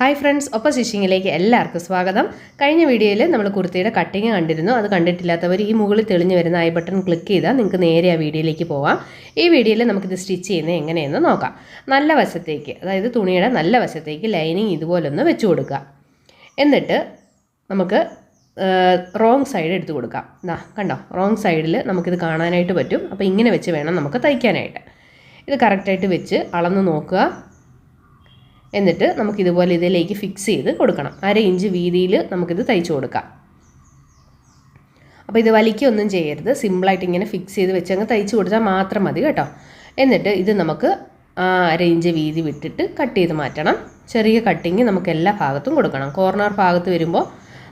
Hi friends ഒപ്പം സ്റ്റിച്ചിങ്ങിലേക്ക് എല്ലാവർക്കും സ്വാഗതം. കഴിഞ്ഞ വീഡിയോയിൽ നമ്മൾ കുർത്തിയുടെ കട്ടിങ് കണ്ടിരുന്നു. അത് കണ്ടിട്ടില്ലാത്തവർ ഈ മുകളിൽ തെളിഞ്ഞു വരുന്ന ഐ ബട്ടൺ ക്ലിക്ക് ചെയ്താൽ നിങ്ങൾക്ക് നേരെ ആ വീഡിയോയിലേക്ക് പോവാം. ഈ വീഡിയോയിൽ നമുക്കിത് സ്റ്റിച്ച് ചെയ്യുന്നത് എങ്ങനെയെന്ന് നോക്കാം. നല്ല വശത്തേക്ക് അതായത് തുണിയുടെ നല്ല വശത്തേക്ക് ലൈനിങ് ഇതുപോലൊന്ന് വെച്ച് കൊടുക്കുക. എന്നിട്ട് നമുക്ക് റോങ് സൈഡ് എടുത്തു കൊടുക്കാം. എന്നാ കണ്ടോ? റോങ് സൈഡിൽ നമുക്കിത് കാണാനായിട്ട് പറ്റും. അപ്പോൾ ഇങ്ങനെ വെച്ച് വേണം നമുക്ക് തയ്ക്കാനായിട്ട്. ഇത് കറക്റ്റായിട്ട് വെച്ച് അളന്ന് നോക്കുക. എന്നിട്ട് നമുക്ക് ഇതുപോലെ ഇതിലേക്ക് ഫിക്സ് ചെയ്ത് കൊടുക്കണം. അര ഇഞ്ച് വീതിയിൽ നമുക്കിത് തയ്ച്ചു കൊടുക്കാം. അപ്പോൾ ഇത് വലിക്കൊന്നും ചെയ്യരുത്. സിമ്പിളായിട്ട് ഇങ്ങനെ ഫിക്സ് ചെയ്ത് വെച്ച് അങ്ങ് തയ്ച്ചു കൊടുത്താൽ മാത്രം മതി കേട്ടോ. എന്നിട്ട് ഇത് നമുക്ക് അര ഇഞ്ച് വീതി വിട്ടിട്ട് കട്ട് ചെയ്ത് മാറ്റണം. ചെറിയ കട്ടിങ് നമുക്ക് എല്ലാ ഭാഗത്തും കൊടുക്കണം. കോർണർ ഭാഗത്ത് വരുമ്പോൾ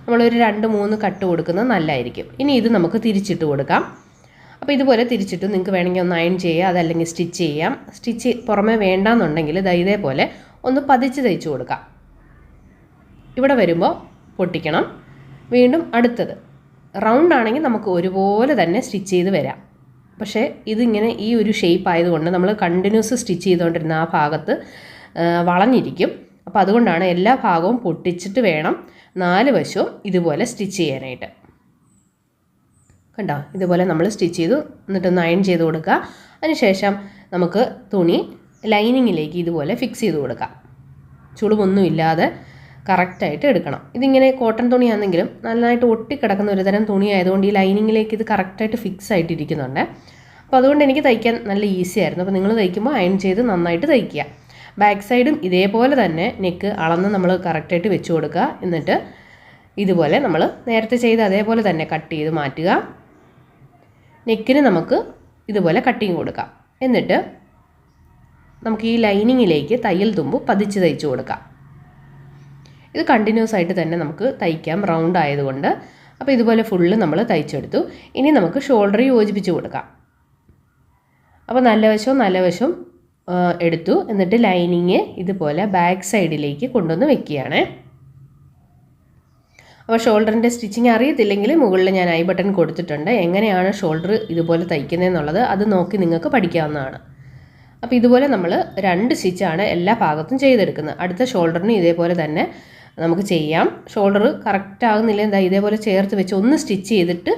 നമ്മളൊരു രണ്ട് മൂന്ന് കട്ട് കൊടുക്കുന്നത് നല്ലതായിരിക്കും. ഇനി ഇത് നമുക്ക് തിരിച്ചിട്ട് കൊടുക്കാം. അപ്പോൾ ഇതുപോലെ തിരിച്ചിട്ട് നിങ്ങൾക്ക് വേണമെങ്കിൽ ഒന്ന് അയൺ ചെയ്യാം അതല്ലെങ്കിൽ സ്റ്റിച്ച് ചെയ്യാം. സ്റ്റിച്ച് പുറമേ വേണ്ടാന്നുണ്ടെങ്കിൽ ദാ ഇതേപോലെ ഒന്ന് പതിച്ച് തയ്ച്ചു കൊടുക്കാം. ഇവിടെ വരുമ്പോൾ പൊട്ടിക്കണം. വീണ്ടും അടുത്തത്. റൗണ്ട് ആണെങ്കിൽ നമുക്ക് ഒരുപോലെ തന്നെ സ്റ്റിച്ച് ചെയ്ത് വരാം. പക്ഷേ ഇതിങ്ങനെ ഈ ഒരു ഷേപ്പ് ആയതുകൊണ്ട് നമ്മൾ കണ്ടിന്യൂസ് സ്റ്റിച്ച് ചെയ്തുകൊണ്ടിരുന്ന ആ ഭാഗത്ത് വളഞ്ഞിരിക്കും. അപ്പോൾ അതുകൊണ്ടാണ് എല്ലാ ഭാഗവും പൊട്ടിച്ചിട്ട് വേണം നാല് വശവും ഇതുപോലെ സ്റ്റിച്ച് ചെയ്യാനായിട്ട്. കണ്ടോ? ഇതുപോലെ നമ്മൾ സ്റ്റിച്ച് ചെയ്തു. എന്നിട്ടൊന്ന് അയൺ ചെയ്ത് കൊടുക്കുക. അതിനുശേഷം നമുക്ക് തുണി ലൈനിങ്ങിലേക്ക് ഇതുപോലെ ഫിക്സ് ചെയ്ത് കൊടുക്കാം. ചുളിവൊന്നും ഇല്ലാതെ കറക്റ്റായിട്ട് എടുക്കണം. ഇതിങ്ങനെ കോട്ടൺ തുണിയാണെങ്കിലും നന്നായിട്ട് ഒട്ടിക്കിടക്കുന്ന ഒരു തരം തുണി ആയതുകൊണ്ട് ഈ ലൈനിങ്ങിലേക്ക് ഇത് കറക്റ്റായിട്ട് ഫിക്സ് ആയിട്ടിരിക്കുന്നുണ്ട്. അപ്പോൾ അതുകൊണ്ട് എനിക്ക് തയ്ക്കാൻ നല്ല ഈസി ആയിരുന്നു. അപ്പോൾ നിങ്ങൾ തയ്ക്കുമ്പോൾ അയൺ ചെയ്ത് നന്നായിട്ട് തയ്ക്കുക. ബാക്ക് സൈഡും ഇതേപോലെ തന്നെ നെക്ക് അളന്ന് നമ്മൾ കറക്റ്റായിട്ട് വെച്ച് കൊടുക്കുക. എന്നിട്ട് ഇതുപോലെ നമ്മൾ നേരത്തെ ചെയ്ത് അതേപോലെ തന്നെ കട്ട് ചെയ്ത് മാറ്റുക. നെക്കിന് നമുക്ക് ഇതുപോലെ കട്ടിങ് കൊടുക്കാം. എന്നിട്ട് നമുക്ക് ഈ ലൈനിങ്ങിലേക്ക് തയ്യൽ തുമ്പ് പതിച്ച് തയ്ച്ചു കൊടുക്കാം. ഇത് കണ്ടിന്യൂസ് ആയിട്ട് തന്നെ നമുക്ക് തയ്ക്കാം. റൗണ്ട് ആയതുകൊണ്ട്. അപ്പോൾ ഇതുപോലെ ഫുള്ള് നമ്മൾ തയ്ച്ചെടുത്തു. ഇനി നമുക്ക് ഷോൾഡർ യോജിപ്പിച്ച് കൊടുക്കാം. അപ്പോൾ നല്ല വശവും നല്ല വശവും എടുത്തു. എന്നിട്ട് ലൈനിങ് ഇതുപോലെ ബാക്ക് സൈഡിലേക്ക് കൊണ്ടുവന്ന് വെക്കുകയാണ്. അപ്പോൾ ഷോൾഡറിന്റെ സ്റ്റിച്ചിങ് അറിയത്തില്ലെങ്കിൽ മുകളിൽ ഞാൻ ഐ ബട്ടൺ കൊടുത്തിട്ടുണ്ട്. എങ്ങനെയാണ് ഷോൾഡർ ഇതുപോലെ തയ്ക്കുന്നതെന്നുള്ളത് അത് നോക്കി നിങ്ങൾക്ക് പഠിക്കാവുന്നതാണ്. അപ്പോൾ ഇതുപോലെ നമ്മൾ രണ്ട് സ്റ്റിച്ചാണ് എല്ലാ ഭാഗത്തും ചെയ്തെടുക്കുന്നത്. അടുത്ത ഷോൾഡറിനും ഇതേപോലെ തന്നെ നമുക്ക് ചെയ്യാം. ഷോൾഡർ കറക്റ്റ് ആകുന്നില്ല എന്താ ഇതേപോലെ ചേർത്ത് വെച്ച് ഒന്ന് സ്റ്റിച്ച് ചെയ്തിട്ട്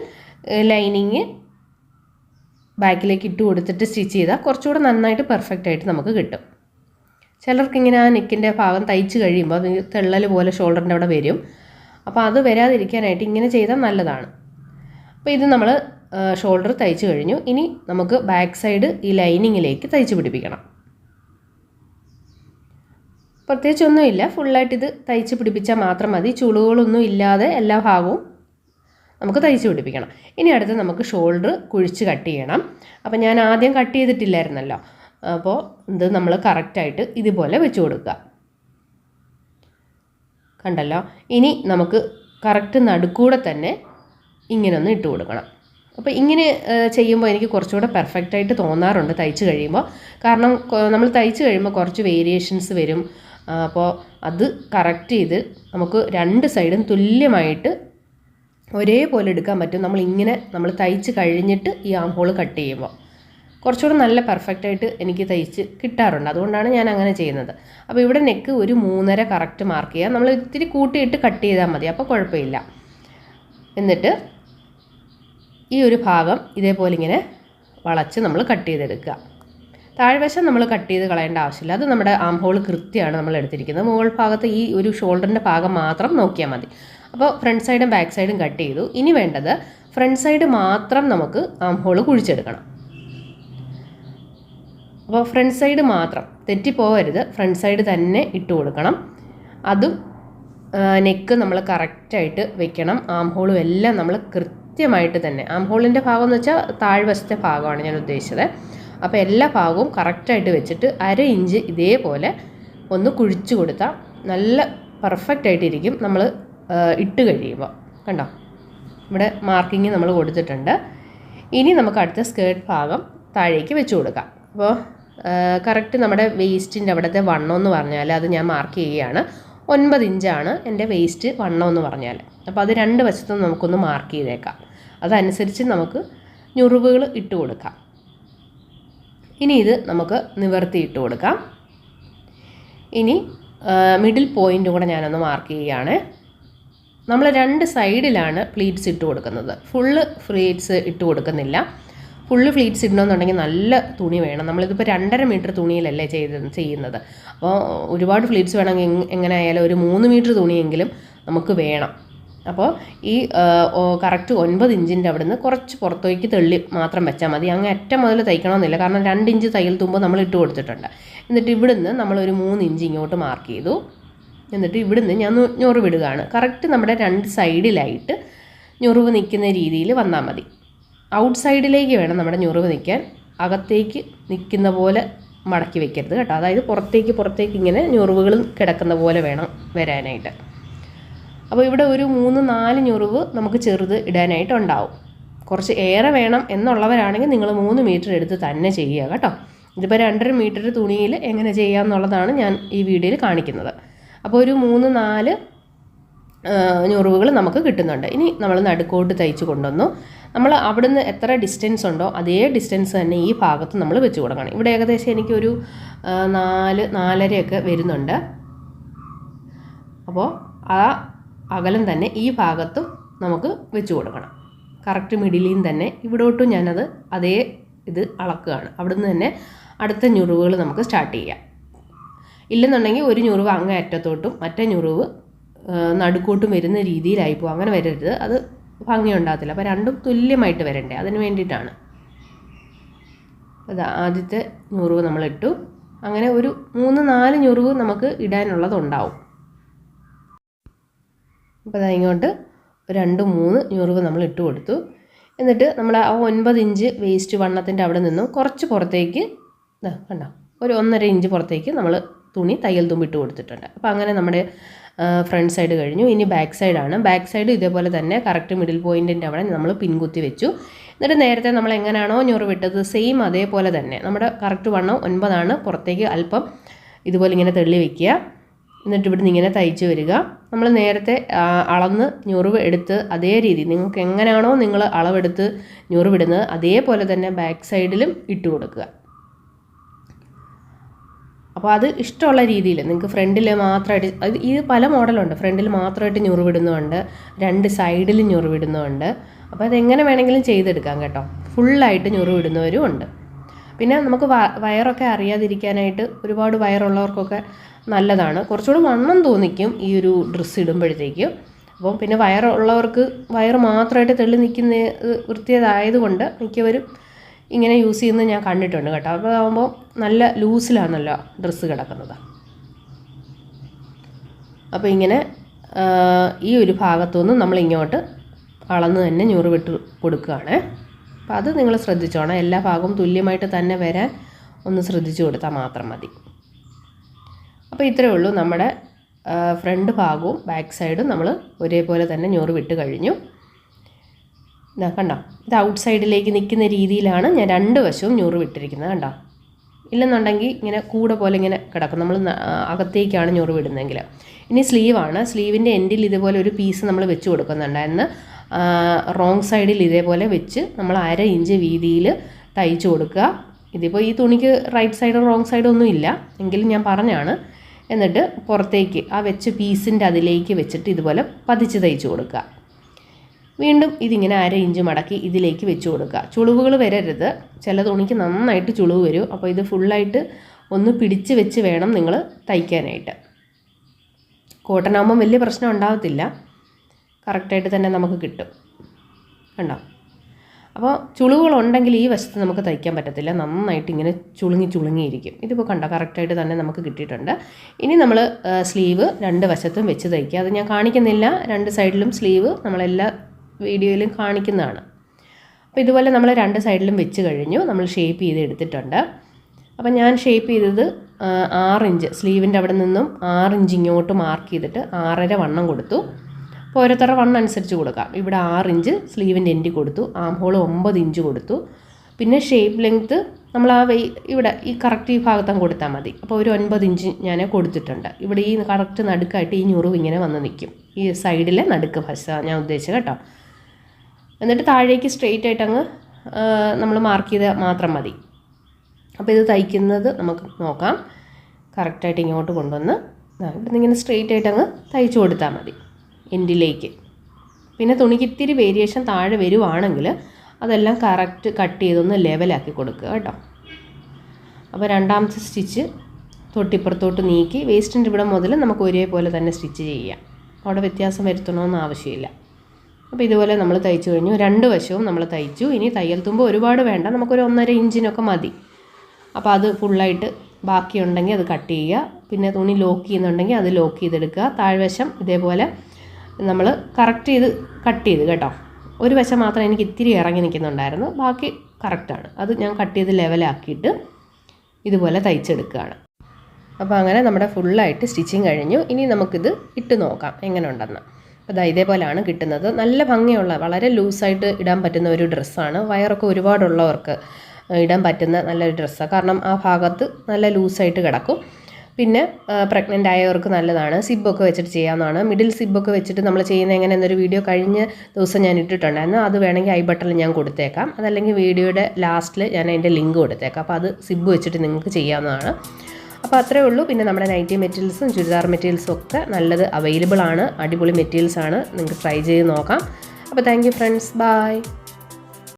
ലൈനിങ് ബാക്കിലേക്ക് ഇട്ട് കൊടുത്തിട്ട് സ്റ്റിച്ച് ചെയ്താൽ കുറച്ചുകൂടെ നന്നായിട്ട് പെർഫെക്റ്റ് ആയിട്ട് നമുക്ക് കിട്ടും. ചിലർക്ക് ഇങ്ങനെ ആ നെക്കിന്റെ ഭാഗം തയ്ച്ച് കഴിയുമ്പോൾ അത് തെള്ളൽ പോലെ ഷോൾഡറിന്റെ അവിടെ വരും. അപ്പോൾ അത് വരാതിരിക്കാനായിട്ട് ഇങ്ങനെ ചെയ്താൽ നല്ലതാണ്. അപ്പോൾ ഇത് നമ്മൾ ഷോൾഡർ തയ്ച്ച് കഴിഞ്ഞു. ഇനി നമുക്ക് ബാക്ക് സൈഡ് ഈ ലൈനിങ്ങിലേക്ക് തയ്ച്ച് പിടിപ്പിക്കണം. പ്രത്യേകിച്ചൊന്നുമില്ല ഫുള്ളായിട്ട് ഇത് തയ്ച്ച് പിടിപ്പിച്ചാൽ മാത്രം മതി. ചുളുകളൊന്നും ഇല്ലാതെ എല്ലാ ഭാഗവും നമുക്ക് തയ്ച്ച് പിടിപ്പിക്കണം. ഇനി അടുത്ത് നമുക്ക് ഷോൾഡർ കുഴിച്ച് കട്ട് ചെയ്യണം. അപ്പോൾ ഞാൻ ആദ്യം കട്ട് ചെയ്തിട്ടില്ലായിരുന്നല്ലോ. അപ്പോൾ ഇത് നമ്മൾ കറക്റ്റായിട്ട് ഇതുപോലെ വെച്ച് കൊടുക്കുക. കണ്ടല്ലോ? ഇനി നമുക്ക് കറക്റ്റ് നടുക്കൂടെ തന്നെ ഇങ്ങനെ ഒന്ന് ഇട്ട് കൊടുക്കണം. അപ്പോൾ ഇങ്ങനെ ചെയ്യുമ്പോൾ എനിക്ക് കുറച്ചുകൂടെ പെർഫെക്റ്റ് ആയിട്ട് തോന്നാറുണ്ട് തയ്ച്ച് കഴിയുമ്പോൾ കാരണം നമ്മൾ തയ്ച്ച് കഴിയുമ്പോൾ കുറച്ച് വേരിയേഷൻസ് വരും. അപ്പോൾ അത് കറക്റ്റ് ചെയ്ത് നമുക്ക് രണ്ട് സൈഡും തുല്യമായിട്ട് ഒരേപോലെ എടുക്കാൻ പറ്റും. നമ്മൾ ഇങ്ങനെ നമ്മൾ തയ്ച്ച് കഴിഞ്ഞിട്ട് ഈ ആം ഹോൾ കട്ട് ചെയ്യുമ്പോൾ കുറച്ചുകൂടെ നല്ല പെർഫെക്റ്റ് ആയിട്ട് എനിക്ക് തയ്ച്ച് കിട്ടാറുണ്ട്. അതുകൊണ്ടാണ് ഞാൻ അങ്ങനെ ചെയ്യുന്നത്. അപ്പോൾ ഇവിടെ നെക്ക് ഒരു മൂന്നര കറക്റ്റ് മാർക്ക് ചെയ്യുക നമ്മൾ ഇത്തിരി കൂട്ടിയിട്ട് കട്ട് ചെയ്താൽ മതി. അപ്പോൾ കുഴപ്പമില്ല. എന്നിട്ട് ഈ ഒരു ഭാഗം ഇതേപോലെ ഇങ്ങനെ വളച്ച് നമ്മൾ കട്ട് ചെയ്തെടുക്കുക. താഴ്വശം നമ്മൾ കട്ട് ചെയ്ത് കളയേണ്ട ആവശ്യമില്ല. അത് നമ്മുടെ ആം ഹോൾ കൃത്യമാണ് നമ്മൾ എടുത്തിരിക്കുന്നത്. മുകൾ ഭാഗത്ത് ഈ ഒരു ഷോൾഡറിന്റെ ഭാഗം മാത്രം നോക്കിയാൽ മതി. അപ്പോൾ ഫ്രണ്ട് സൈഡും ബാക്ക് സൈഡും കട്ട് ചെയ്തു. ഇനി വേണ്ടത് ഫ്രണ്ട് സൈഡ് മാത്രം നമുക്ക് ആം ഹോൾ കുഴിച്ചെടുക്കണം. അപ്പോൾ ഫ്രണ്ട് സൈഡ് മാത്രം തെറ്റിപ്പോകരുത് ഫ്രണ്ട് സൈഡ് തന്നെ ഇട്ട് കൊടുക്കണം. അതും നെക്ക് നമ്മൾ കറക്റ്റായിട്ട് വെക്കണം. ആം ഹോളും എല്ലാം നമ്മൾ കൃത്യമായിട്ട് തന്നെ ആം ഹോളിന്റെ ഭാഗം എന്ന് വെച്ചാൽ താഴ്വശത്തെ ഭാഗമാണ് ഞാൻ ഉദ്ദേശിച്ചത്. അപ്പോൾ എല്ലാ ഭാഗവും കറക്റ്റായിട്ട് വെച്ചിട്ട് അര ഇഞ്ച് ഇതേപോലെ ഒന്ന് കുഴിച്ചു കൊടുത്താൽ നല്ല പെർഫെക്റ്റ് ആയിട്ടിരിക്കും നമ്മൾ ഇട്ട് കഴിയുമ്പോൾ കണ്ടോ? ഇവിടെ മാർക്കിങ് നമ്മൾ കൊടുത്തിട്ടുണ്ട്. ഇനി നമുക്ക് അടുത്ത സ്കേർട്ട് ഭാഗം താഴേക്ക് വെച്ച് കൊടുക്കാം. അപ്പോൾ കറക്റ്റ് നമ്മുടെ വേസ്റ്റിന്റെ അവിടുത്തെ വണ്ണം എന്ന് പറഞ്ഞാൽ അത് ഞാൻ മാർക്ക് ചെയ്യുകയാണ്. ഒൻപത് ഇഞ്ചാണ് എന്റെ വേസ്റ്റ് വണ്ണം എന്ന് പറഞ്ഞാൽ. അപ്പോൾ അത് രണ്ട് വശത്തും നമുക്കൊന്ന് മാർക്ക് ചെയ്തേക്കാം. അതനുസരിച്ച് നമുക്ക് ഞുറിവുകൾ ഇട്ട് കൊടുക്കാം. ഇനി ഇത് നമുക്ക് നിവർത്തി ഇട്ട് കൊടുക്കാം. ഇനി മിഡിൽ പോയിന്റ് കൂടെ ഞാനൊന്ന് മാർക്ക് ചെയ്യുകയാണ്. നമ്മൾ രണ്ട് സൈഡിലാണ് പ്ലീറ്റ്സ് ഇട്ട് കൊടുക്കുന്നത്. ഫുള്ള് ഫ്രീറ്റ്സ് ഇട്ട് കൊടുക്കുന്നില്ല. ഫുള്ള് ഫ്ലീറ്റ്സ് ഇടണമെന്നുണ്ടെങ്കിൽ നല്ല തുണി വേണം. നമ്മളിതിപ്പോൾ രണ്ടര മീറ്റർ തുണിയിലല്ലേ ചെയ്ത് ചെയ്യുന്നത്. അപ്പോൾ ഒരുപാട് ഫ്ലീറ്റ്സ് വേണമെങ്കിൽ എങ്- എങ്ങനെ ആയാലും ഒരു മൂന്ന് മീറ്റർ തുണിയെങ്കിലും നമുക്ക് വേണം. അപ്പോൾ ഈ കറക്റ്റ് ഒൻപത് ഇഞ്ചിന്റെ അവിടുന്ന് കുറച്ച് പുറത്തേക്ക് തള്ളി മാത്രം വെച്ചാൽ മതി. അങ്ങ് അറ്റം മുതൽ തയ്ക്കണമെന്നില്ല. കാരണം രണ്ട് ഇഞ്ച് തയ്യൽ തുമ്പ് നമ്മൾ ഇട്ട് കൊടുത്തിട്ടുണ്ട്. എന്നിട്ട് ഇവിടുന്ന് നമ്മളൊരു മൂന്ന് ഇഞ്ച് ഇങ്ങോട്ട് മാർക്ക് ചെയ്തു. എന്നിട്ട് ഇവിടുന്ന് ഞാൻ ഞൊറു വിടുകയാണ് കറക്റ്റ് നമ്മുടെ രണ്ട് സൈഡിലായിട്ട് ഞൊറിവ് നിൽക്കുന്ന രീതിയിൽ വന്നാൽ മതി. ഔട്ട് സൈഡിലേക്ക് വേണം നമ്മുടെ ഞുറിവ് നിൽക്കാൻ. അകത്തേക്ക് നിൽക്കുന്ന പോലെ മടക്കി വെക്കരുത് കേട്ടോ. അതായത് പുറത്തേക്ക് പുറത്തേക്ക് ഇങ്ങനെ ഞുറിവുകൾ കിടക്കുന്ന പോലെ വേണം വരാനായിട്ട്. അപ്പോൾ ഇവിടെ ഒരു മൂന്ന് നാല് ഞുറിവ് നമുക്ക് ചെറുത് ഇടാനായിട്ട് ഉണ്ടാവും. കുറച്ച് ഏറെ വേണം എന്നുള്ളവരാണെങ്കിൽ നിങ്ങൾ മൂന്ന് മീറ്റർ എടുത്ത് തന്നെ ചെയ്യുക കേട്ടോ. ഇതിപ്പോൾ രണ്ടര മീറ്റർ തുണിയിൽ എങ്ങനെ ചെയ്യാമെന്നുള്ളതാണ് ഞാൻ ഈ വീഡിയോയിൽ കാണിക്കുന്നത്. അപ്പോൾ ഒരു മൂന്ന് നാല് ഞൊറിവുകൾ നമുക്ക് കിട്ടുന്നുണ്ട്. ഇനി നമ്മൾ നടുക്കോട്ട് തയ്ച്ച് കൊണ്ടുവന്നു. നമ്മൾ അവിടുന്ന് എത്ര ഡിസ്റ്റൻസ് ഉണ്ടോ അതേ ഡിസ്റ്റൻസ് തന്നെ ഈ ഭാഗത്ത് നമ്മൾ വെച്ച് കൊടുക്കണം. ഇവിടെ ഏകദേശം എനിക്കൊരു നാല് നാലരയൊക്കെ വരുന്നുണ്ട്. അപ്പോൾ ആ അകലം തന്നെ ഈ ഭാഗത്തും നമുക്ക് വെച്ച് കൊടുക്കണം. കറക്റ്റ് മിഡിലിൽ തന്നെ. ഇവിടോട്ടും ഞാനത് അതേ ഇത് അളക്കുകയാണ്. അവിടുന്ന് തന്നെ അടുത്ത ഞുറിവുകൾ നമുക്ക് സ്റ്റാർട്ട് ചെയ്യാം. ഇല്ലെന്നുണ്ടെങ്കിൽ ഒരു ഞുറിവ് അങ്ങേ അറ്റത്തോട്ടും മറ്റേ ഞുറിവ് നടുക്കോട്ടും വരുന്ന രീതിയിലായി പോകും അങ്ങനെ വരരുത്. അത് ഭംഗി ഉണ്ടാകത്തില്ല അപ്പോൾ രണ്ടും തുല്യമായിട്ട് വരണ്ടേ? അതിന് വേണ്ടിയിട്ടാണ്. അത് ആദ്യത്തെ ഞുറിവ് നമ്മൾ ഇട്ടു അങ്ങനെ ഒരു മൂന്ന് നാല് ഞുറിവ് നമുക്ക് ഇടാനുള്ളതുണ്ടാവും. അപ്പോൾ അതാ ഇങ്ങോട്ട് രണ്ട് മൂന്ന് ഞുറിവ് നമ്മൾ ഇട്ട് കൊടുത്തു. എന്നിട്ട് നമ്മൾ ആ ഒൻപത് ഇഞ്ച് വേസ്റ്റ് വണ്ണത്തിന്റെ അവിടെ നിന്നും കുറച്ച് പുറത്തേക്ക് കണ്ടോ? ഒരു ഒന്നര ഇഞ്ച് പുറത്തേക്ക് നമ്മൾ തുണി തയ്യൽ തുമ്പ് ഇട്ട് കൊടുത്തിട്ടുണ്ട്. അപ്പോൾ അങ്ങനെ നമ്മുടെ ഫ്രണ്ട് സൈഡ് കഴിഞ്ഞു. ഇനി ബാക്ക് സൈഡാണ് ബാക്ക് സൈഡ് ഇതേപോലെ തന്നെ കറക്റ്റ് മിഡിൽ പോയിന്റിന്റെ അവിടെ നമ്മൾ പിൻകുത്തി വെച്ചു. എന്നിട്ട് നേരത്തെ നമ്മൾ എങ്ങനെയാണോ ഞൊറ് വിട്ടത് സെയിം അതേപോലെ തന്നെ. നമ്മുടെ കറക്റ്റ് വണ്ണം ഒൻപതാണ് പുറത്തേക്ക് അല്പം ഇതുപോലെ ഇങ്ങനെ തെള്ളി വെക്കുക. എന്നിട്ട് ഇവിടുന്ന് ഇങ്ങനെ തയ്ച്ച് വരിക. നമ്മൾ നേരത്തെ അളന്ന് ഞൊറിവ് എടുത്ത് അതേ രീതി. നിങ്ങൾക്ക് എങ്ങനെയാണോ നിങ്ങൾ അളവെടുത്ത് ഞൊറിവിടുന്നത് അതേപോലെ തന്നെ ബാക്ക് സൈഡിലും ഇട്ട് കൊടുക്കുക. അപ്പോൾ അത് ഇഷ്ടമുള്ള രീതിയിൽ നിങ്ങൾക്ക് ഫ്രണ്ടിൽ മാത്രമായിട്ട് ഇത് പല മോഡലുണ്ട്. ഫ്രണ്ടിൽ മാത്രമായിട്ട് ഞുറിവിടുന്നുണ്ട്. രണ്ട് സൈഡിൽ ഞുറിവിടുന്നുണ്ട്. അപ്പോൾ അതെങ്ങനെ വേണമെങ്കിലും ചെയ്തെടുക്കാം കേട്ടോ. ഫുള്ളായിട്ട് ഞുറിവിടുന്നവരും ഉണ്ട്. പിന്നെ നമുക്ക് വയറൊക്കെ അറിയാതിരിക്കാനായിട്ട് ഒരുപാട് വയറുള്ളവർക്കൊക്കെ നല്ലതാണ്. കുറച്ചുകൂടി വണ്ണം തോന്നിക്കും ഈ ഒരു ഡ്രസ്സ് ഇടുമ്പോഴത്തേക്കും. അപ്പോൾ പിന്നെ വയറുള്ളവർക്ക് വയറ് മാത്രമായിട്ട് തെള്ളി നിൽക്കുന്ന വൃത്തിയതായതുകൊണ്ട് മിക്കവരും ഇങ്ങനെ യൂസ് ചെയ്യുന്നത് ഞാൻ കണ്ടിട്ടുണ്ട് കേട്ടോ. അപ്പോൾ ആകുമ്പോൾ നല്ല ലൂസിലാണല്ലോ ഡ്രസ്സ് കിടക്കുന്നത്. അപ്പോൾ ഇങ്ങനെ ഈ ഒരു ഭാഗത്തുനിന്ന് നമ്മൾ ഇങ്ങോട്ട് അളന്ന് തന്നെ ഞൂറ് വിട്ട് കൊടുക്കുകയാണ്. അപ്പോൾ അത് നിങ്ങൾ ശ്രദ്ധിച്ചോണം. എല്ലാ ഭാഗവും തുല്യമായിട്ട് തന്നെ വരാൻ ഒന്ന് ശ്രദ്ധിച്ചു കൊടുത്താൽ മാത്രം മതി. അപ്പോൾ ഇത്രയേ ഉള്ളൂ. നമ്മുടെ ഫ്രണ്ട് ഭാഗവും ബാക്ക് സൈഡും നമ്മൾ ഒരേപോലെ തന്നെ ഞൂറ് വിട്ട് കഴിഞ്ഞു. ഇതാ കണ്ടോ? ഇത് ഔട്ട് സൈഡിലേക്ക് നിൽക്കുന്ന രീതിയിലാണ് ഞാൻ രണ്ട് വശവും ഞൂറ് വിട്ടിരിക്കുന്നത് കണ്ടോ? ഇല്ലെന്നുണ്ടെങ്കിൽ ഇങ്ങനെ കൂടെ പോലെ ഇങ്ങനെ കിടക്കും. നമ്മൾ അകത്തേക്കാണ് ഞൂറ് വിടുന്നതെങ്കിൽ ഇനി സ്ലീവാണ് സ്ലീവിന്റെ എൻഡിൽ ഇതുപോലെ ഒരു പീസ് നമ്മൾ വെച്ച് കൊടുക്കുന്നുണ്ടായിരുന്നു റോങ് സൈഡിൽ ഇതേപോലെ വെച്ച് നമ്മൾ അര ഇഞ്ച് വീതിയിൽ തയ്ച്ചു കൊടുക്കുക. ഇതിപ്പോൾ ഈ തുണിക്ക് റൈറ്റ് സൈഡോ റോങ് സൈഡോ ഒന്നും ഇല്ല. എങ്കിലും ഞാൻ പറഞ്ഞാണ്. എന്നിട്ട് പുറത്തേക്ക് ആ വെച്ച് പീസിന്റെ അതിലേക്ക് വെച്ചിട്ട് ഇതുപോലെ പതിച്ച് തയ്ച്ചു കൊടുക്കുക. വീണ്ടും ഇതിങ്ങനെ അര ഇഞ്ച് മടക്കി ഇതിലേക്ക് വെച്ച് കൊടുക്കുക. ചുളിവുകൾ വരരുത്. ചില തുണിക്ക് നന്നായിട്ട് ചുളിവ് വരും. അപ്പോൾ ഇത് ഫുള്ളായിട്ട് ഒന്ന് പിടിച്ച് വെച്ച് വേണം നിങ്ങൾ തയ്ക്കാനായിട്ട്. കോട്ടൺ ആകുമ്പം വലിയ പ്രശ്നം ഉണ്ടാകത്തില്ല കറക്റ്റായിട്ട് തന്നെ നമുക്ക് കിട്ടും. കണ്ടോ? അപ്പോൾ ചുളിവുകളുണ്ടെങ്കിൽ ഈ വശത്ത് നമുക്ക് തയ്ക്കാൻ പറ്റത്തില്ല. നന്നായിട്ട് ഇങ്ങനെ ചുളുങ്ങി ചുളുങ്ങിയിരിക്കും ഇതിപ്പോൾ കണ്ടോ? കറക്റ്റായിട്ട് തന്നെ നമുക്ക് കിട്ടിയിട്ടുണ്ട്. ഇനി നമ്മൾ സ്ലീവ് രണ്ട് വശത്തും വെച്ച് തയ്ക്കുക. അത് ഞാൻ കാണിക്കുന്നില്ല. രണ്ട് സൈഡിലും സ്ലീവ് നമ്മളെല്ലാ വീഡിയോയിലും കാണിക്കുന്നതാണ്. അപ്പോൾ ഇതുപോലെ നമ്മൾ രണ്ട് സൈഡിലും വെച്ച് കഴിഞ്ഞു. നമ്മൾ ഷേപ്പ് ചെയ്ത് എടുത്തിട്ടുണ്ട്. അപ്പം ഞാൻ ഷേപ്പ് ചെയ്തത് ആറ് ഇഞ്ച് സ്ലീവിന്റെ അവിടെ നിന്നും ആറ് ഇഞ്ച് ഇങ്ങോട്ട് മാർക്ക് ചെയ്തിട്ട് ആറര വണ്ണം കൊടുത്തു. അപ്പോൾ ഓരോരുത്തരുടെ വണ്ണം അനുസരിച്ച് കൊടുക്കാം. ഇവിടെ ആറ് ഇഞ്ച് സ്ലീവിന്റെ എൻഡ് കൊടുത്തു. ആം ഹോൾ ഒമ്പത് ഇഞ്ച് കൊടുത്തു. പിന്നെ ഷേപ്പ് ലെങ്ത്ത് നമ്മൾ ആ വെയ് ഇവിടെ ഈ കറക്റ്റ് ഈ ഭാഗത്തം കൊടുത്താൽ മതി. അപ്പോൾ ഒരു ഒൻപത് ഇഞ്ച് ഞാൻ കൊടുത്തിട്ടുണ്ട്. ഇവിടെ ഈ കറക്റ്റ് നടുക്കായിട്ട് ഈ ഞുറിവ് ഇങ്ങനെ വന്ന് നിൽക്കും ഈ സൈഡിലെ നടുക്ക് ഫസ്റ്റ് ഞാൻ ഉദ്ദേശിച്ചത് കേട്ടോ. എന്നിട്ട് താഴേക്ക് സ്ട്രെയിറ്റ് ആയിട്ട് അങ്ങ് നമ്മൾ മാർക്ക് ചെയ്താൽ മാത്രം മതി. അപ്പോൾ ഇത് തയ്ക്കുന്നത് നമുക്ക് നോക്കാം. കറക്റ്റായിട്ട് ഇങ്ങോട്ട് കൊണ്ടുവന്ന് ഇവിടെ നിന്ന് ഇങ്ങനെ സ്ട്രെയിറ്റ് ആയിട്ട് അങ്ങ് തയ്ച്ചു കൊടുത്താൽ മതി എൻഡിലേക്ക് പിന്നെ തുണിക്ക് ഇത്തിരി വേരിയേഷൻ താഴെ വരുവാണെങ്കിൽ അതെല്ലാം കറക്റ്റ് കട്ട് ചെയ്തൊന്ന് ലെവലാക്കി കൊടുക്കുക കേട്ടോ. അപ്പോൾ രണ്ടാമത്തെ സ്റ്റിച്ച് തൊട്ടിപ്പുറത്തോട്ട് നീക്കി വേസ്റ്റിന്റെ ഇവിടെ മുതൽ നമുക്ക് ഒരേപോലെ തന്നെ സ്റ്റിച്ച് ചെയ്യാം. അവിടെ വ്യത്യാസം വരുത്തണമെന്ന് ആവശ്യമില്ല. അപ്പോൾ ഇതുപോലെ നമ്മൾ തയ്ച്ചു കഴിഞ്ഞു. രണ്ട് വശവും നമ്മൾ തയ്ച്ചു. ഇനി തയ്യൽ തുമ്പ് ഒരുപാട് വേണ്ട. നമുക്കൊരു ഒന്നര ഇഞ്ചിനൊക്കെ മതി. അപ്പോൾ അത് ഫുള്ളായിട്ട് ബാക്കിയുണ്ടെങ്കിൽ അത് കട്ട് ചെയ്യുക. പിന്നെ തുണി ലോക്ക് ചെയ്യുന്നുണ്ടെങ്കിൽ അത് ലോക്ക് ചെയ്തെടുക്കുക. താഴ്വശം ഇതേപോലെ നമ്മൾ കറക്റ്റ് ചെയ്ത് കട്ട് ചെയ്ത് കേട്ടോ. ഒരു വശം മാത്രം എനിക്ക് ഇത്തിരി ഇറങ്ങി നിൽക്കുന്നുണ്ടായിരുന്നു. ബാക്കി കറക്റ്റാണ് അത് ഞാൻ കട്ട് ചെയ്ത് ലെവലാക്കിയിട്ട് ഇതുപോലെ തയ്ച്ചെടുക്കുകയാണ്. അപ്പോൾ അങ്ങനെ നമ്മുടെ ഫുള്ളായിട്ട് സ്റ്റിച്ചിങ് കഴിഞ്ഞു. ഇനി നമുക്കിത് ഇട്ട് നോക്കാം. എങ്ങനെ ഉണ്ടെന്ന് ദാ ഇതേപോലെയാണ് കിട്ടുന്നത്. നല്ല ഭംഗിയുള്ള വളരെ ലൂസായിട്ട് ഇടാൻ പറ്റുന്ന ഒരു ഡ്രസ്സാണ്. വയറൊക്കെ ഒരുപാടുള്ളവർക്ക് ഇടാൻ പറ്റുന്ന നല്ലൊരു ഡ്രസ്സാണ് കാരണം ആ ഭാഗത്ത് നല്ല ലൂസായിട്ട് കിടക്കും. പിന്നെ പ്രഗ്നന്റ് ആയവർക്ക് നല്ലതാണ്. സിബൊക്കെ വെച്ചിട്ട് ചെയ്യാവുന്നതാണ്. മിഡിൽ സിബൊക്കെ വെച്ചിട്ട് നമ്മൾ ചെയ്യുന്ന എങ്ങനെ എന്നൊരു വീഡിയോ കഴിഞ്ഞ ദിവസം ഞാൻ ഇട്ടിട്ടുണ്ടായിരുന്നു. അത് വേണമെങ്കിൽ ഐ ബട്ടണിൽ ഞാൻ കൊടുത്തേക്കാം. അതല്ലെങ്കിൽ വീഡിയോയുടെ ലാസ്റ്റിൽ ഞാൻ അതിന്റെ ലിങ്ക് കൊടുത്തേക്കാം. അപ്പോൾ അത് സിബ് വെച്ചിട്ട് നിങ്ങൾക്ക് ചെയ്യാവുന്നതാണ്. അപ്പോൾ അത്രേ ഉള്ളൂ. പിന്നെ നമ്മുടെ നൈറ്റി മെറ്റീരിയൽസും ചുരിദാർ മെറ്റീരിയൽസും ഒക്കെ നല്ലത് അവൈലബിൾ ആണ്. അടിപൊളി മെറ്റീരിയൽസ് ആണ്. നിങ്ങൾക്ക് ട്രൈ ചെയ്ത് നോക്കാം. അപ്പോൾ താങ്ക് യു ഫ്രണ്ട്സ് ബൈ